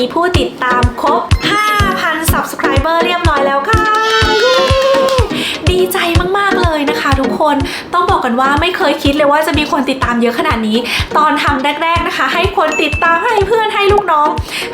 มีผู้ติดตามครบ 5,000 subscriber เรียบร้อยแล้วค่ะ ทุกคนต้องบอกกันว่าไม่เคยคิดเลยว่าจะมีคนติดตามเยอะขนาดนี้ ตอนทำแรก ๆนะคะ ให้คนติดตามให้เพื่อนให้ลูกน้อง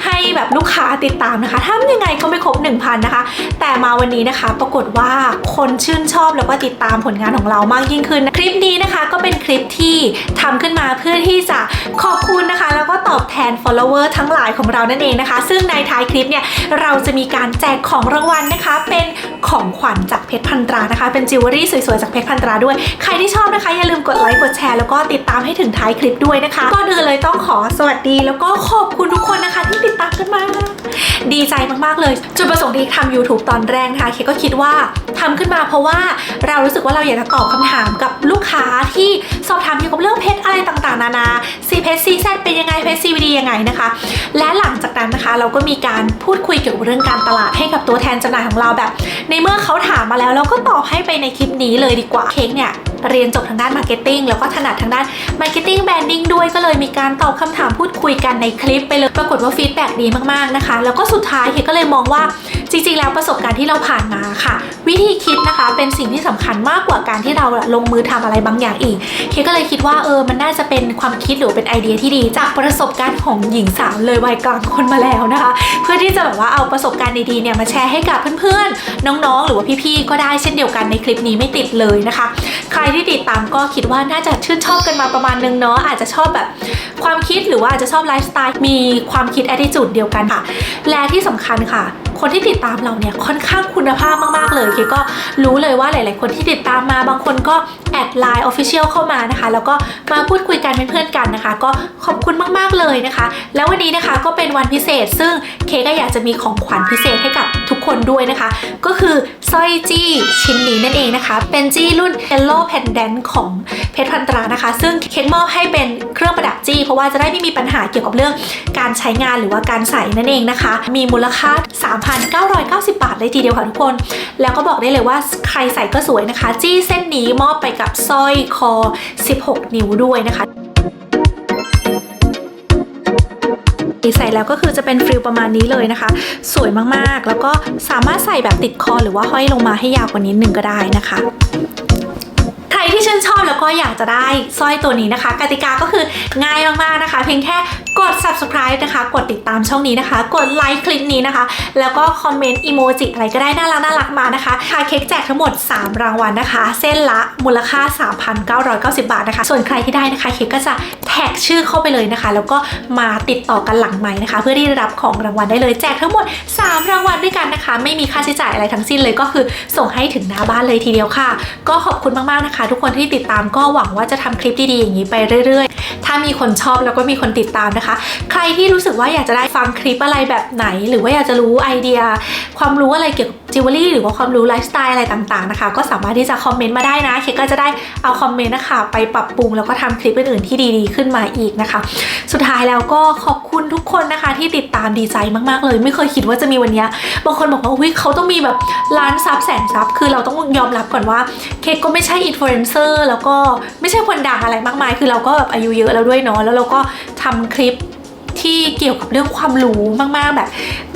ให้แบบลูกค้าติดตามนะคะทำยังไงก็ไม่ครบ 1,000 นะคะ แต่มาวันนี้นะคะ ปรากฏว่าคนชื่นชอบแล้วก็ติดตามผลงานของเรามากยิ่งขึ้น คลิปนี้นะคะก็เป็นคลิปที่ทำขึ้นมาเพื่อที่จะขอบคุณนะคะ แล้วก็ตอบแทน follower ทั้งหลายของเรานั่นเองนะคะ ซึ่งในท้ายคลิปเนี่ยเราจะมีการแจกของรางวัลนะคะ เป็นของขวัญจากเพชรพันตรานะคะ เป็นจิวเวลรี่สวยๆจากเพชรพันตราด้วย ใครที่ชอบนะคะอย่าลืมกดไลค์กดแชร์แล้วก็ติดตามให้ถึงท้ายคลิปด้วยนะคะก่อนอื่นเลยต้องขอสวัสดีแล้วก็ขอบคุณทุกคนนะคะที่ติดตามกันมา ดีใจมากๆเลย จุดประสงค์ที่ทำ YouTube ตอนแรกนะคะเคก็คิดว่าทำขึ้นมาเพราะว่าเรารู้สึกว่าเราอยากจะตอบคำถามกับลูกค้าที่สอบถามเกี่ยวกับเรื่องเพชรอะไรต่างๆ นานาซีเพชรซีแซเป็นยังไงเพชรซีวีดียังไงนะคะ และหลังจากนั้นนะคะ เราก็มีการพูดคุยเกี่ยวกับเรื่องการตลาดให้กับตัวแทนจำหน่ายของเราแบบ ในเมื่อเขาถามมาแล้วเราก็ตอบให้ไปในคลิปนี้เลยดีกว่าเค้กเนี่ย เรียนจบทางด้านมาร์เก็ตติ้งแล้วก็ถนัดทางด้านมาร์เก็ตติ้งแบรนดิ้งด้วยก็เลยมีการตอบคำถามพูดคุยกันในคลิปไปเลยปรากฏว่าฟีดแบ็กดีมากๆนะคะ แล้วก็สุดท้ายเฮก็เลยมองว่าจริงๆ แล้วประสบการณ์ที่เราผ่านมาค่ะ วิธีคิดนะคะเป็นสิ่งที่สำคัญมากกว่าการที่เราลงมือทำอะไรบางอย่างอีก เคก็เลยคิดว่าเออมันน่าจะเป็นความคิดหรือเป็นไอเดียที่ดี จากประสบการณ์ของหญิงสาวเลยวัยกลางคนมาแล้วนะคะ เพื่อที่จะแบบว่าเอาประสบการณ์ดีๆเนี่ยมาแชร์ให้กับเพื่อนๆ น้องๆ หรือว่าพี่ๆก็ได้เช่นเดียวกันในคลิปนี้ไม่ติดเลยนะคะ ใครที่ติดตามก็คิดว่าน่าจะชื่นชอบกันมาประมาณนึงเนาะอาจจะชอบแบบความคิดหรือว่าอาจจะชอบไลฟ์สไตล์มีความคิด attitude เดียวกันค่ะ และที่สำคัญค่ะ คนที่ติดตามเราเนี่ยค่อนข้างคุณภาพมากๆเลยคก็รู้เลยว่าหลาย ๆ คนที่ติดตามมาบางคนก็แอดไลน์ Official เข้ามานะคะ แล้วก็มาพูดคุยกันเป็นเพื่อนกันนะคะ ก็ขอบคุณมาก ๆ เลยนะคะ แล้ววันนี้นะคะก็เป็นวันพิเศษ ซึ่งเคก็อยากจะมีของขวัญพิเศษให้กับทุกคนด้วยนะคะ ก็คือสร้อยจี้ชิ้นนี้นั่นเองนะคะ เป็นจี้รุ่น Yellow Pendant ของเพชรพันตรานะคะ ซึ่งเค้กมอบให้เป็นเครื่องประดับจี้ เพราะว่าจะได้ไม่มีปัญหาเกี่ยวกับเรื่องการใช้งานหรือว่าการใส่นั่นเองนะคะ มีมูลค่า 3,990 บาทเลยทีเดียวค่ะทุกคน แล้วก็บอกได้เลยว่าใครใส่ก็สวยนะคะ จี้เส้นนี้มอบไปกับสร้อยคอ 16 นิ้วด้วยนะคะใส่แล้วก็คือจะเป็นฟิลประมาณนี้เลยนะคะ สวยมากๆ แล้วก็สามารถใส่แบบติดคอหรือว่าห้อยลงมาให้ยาวกว่านี้หนึ่งก็ได้นะคะใคร ชื่นชอบแล้วก็อยากจะได้สร้อยตัวนี้นะคะ กติกาก็คือง่ายมากๆนะคะ เพียงแค่กด subscribe นะคะ กดติดตามช่องนี้นะคะ กดไลค์คลิปนี้นะคะ แล้วก็คอมเมนต์อีโมจิอะไรก็ได้น่ารักน่ารักมานะคะคาเค้กแจกทั้งหมด 3 รางวัลนะคะ เส้นละมูลค่า 3,990 บาทนะคะ ส่วนใครที่ได้นะคะเค้กก็จะแท็กชื่อเข้าไปเลยนะคะ แล้วก็มาติดต่อกันหลังไม้นะคะ เพื่อที่จะรับของรางวัลได้เลยแจกทั้งหมด 3 รางวัลด้วยกันนะคะ ไม่มีค่าใช้จ่ายอะไรทั้งสิ้นเลยก็คือส่งให้ถึงหน้าบ้านเลยทีเดียวค่ะ ก็ขอบคุณมากๆนะคะ ทุกคนที่ติดตามก็หวังว่าจะทำคลิปดีๆอย่างนี้ไปเรื่อย ๆ ถ้ามีคนชอบแล้วก็มีคนติดตามนะคะ ใครที่รู้สึกว่าอยากจะได้ฟังคลิปอะไรแบบไหน หรือว่าอยากจะรู้ไอเดีย ความรู้อะไรเกี่ยวกับจิวเวลรี่หรือว่าความรู้ไลฟ์สไตล์อะไรต่างๆนะคะ ก็สามารถที่จะคอมเมนต์มาได้นะ เคกก็จะได้เอาคอมเมนต์นะคะ ไปปรับปรุงแล้วก็ทำคลิปอื่นๆที่ดีๆ ขึ้นมาอีกนะคะ สุดท้ายแล้วก็ขอบ คนนะคะที่ติดตามดีใจมากๆเลย ไม่เคยคิดว่าจะมีวันนี้บางคนบอกว่าอุ้ยเขาต้องมีแบบล้านซับแสนซับคือเราต้องยอมรับก่อนว่าเคกก็ไม่ใช่อินฟลูเอนเซอร์แล้วก็ไม่ใช่คนดังอะไรมากมาย คือเราก็แบบอายุเยอะแล้วด้วยเนาะแล้วเราก็ทำคลิป ที่เกี่ยวกับเรื่องความรู้มากๆแบบ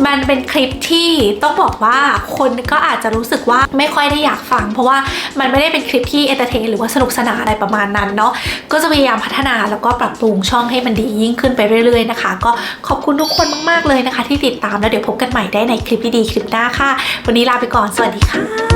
มันเป็นคลิปที่ต้องบอกว่าคนก็อาจจะรู้สึกว่าไม่ค่อยได้อยากฟัง เพราะว่ามันไม่ได้เป็นคลิปที่เอนเตอร์เทนหรือว่าสนุกสนานอะไรประมาณนั้นเนาะก็จะพยายามพัฒนาแล้วก็ปรับปรุงช่องให้มันดียิ่งขึ้นไปเรื่อยๆนะคะ ก็ขอบคุณทุกคนมากๆเลยนะคะ ที่ติดตามแล้วเดี๋ยวพบกันใหม่ได้ในคลิปดีๆคลิปหน้าค่ะ วันนี้ลาไปก่อนสวัสดีค่ะ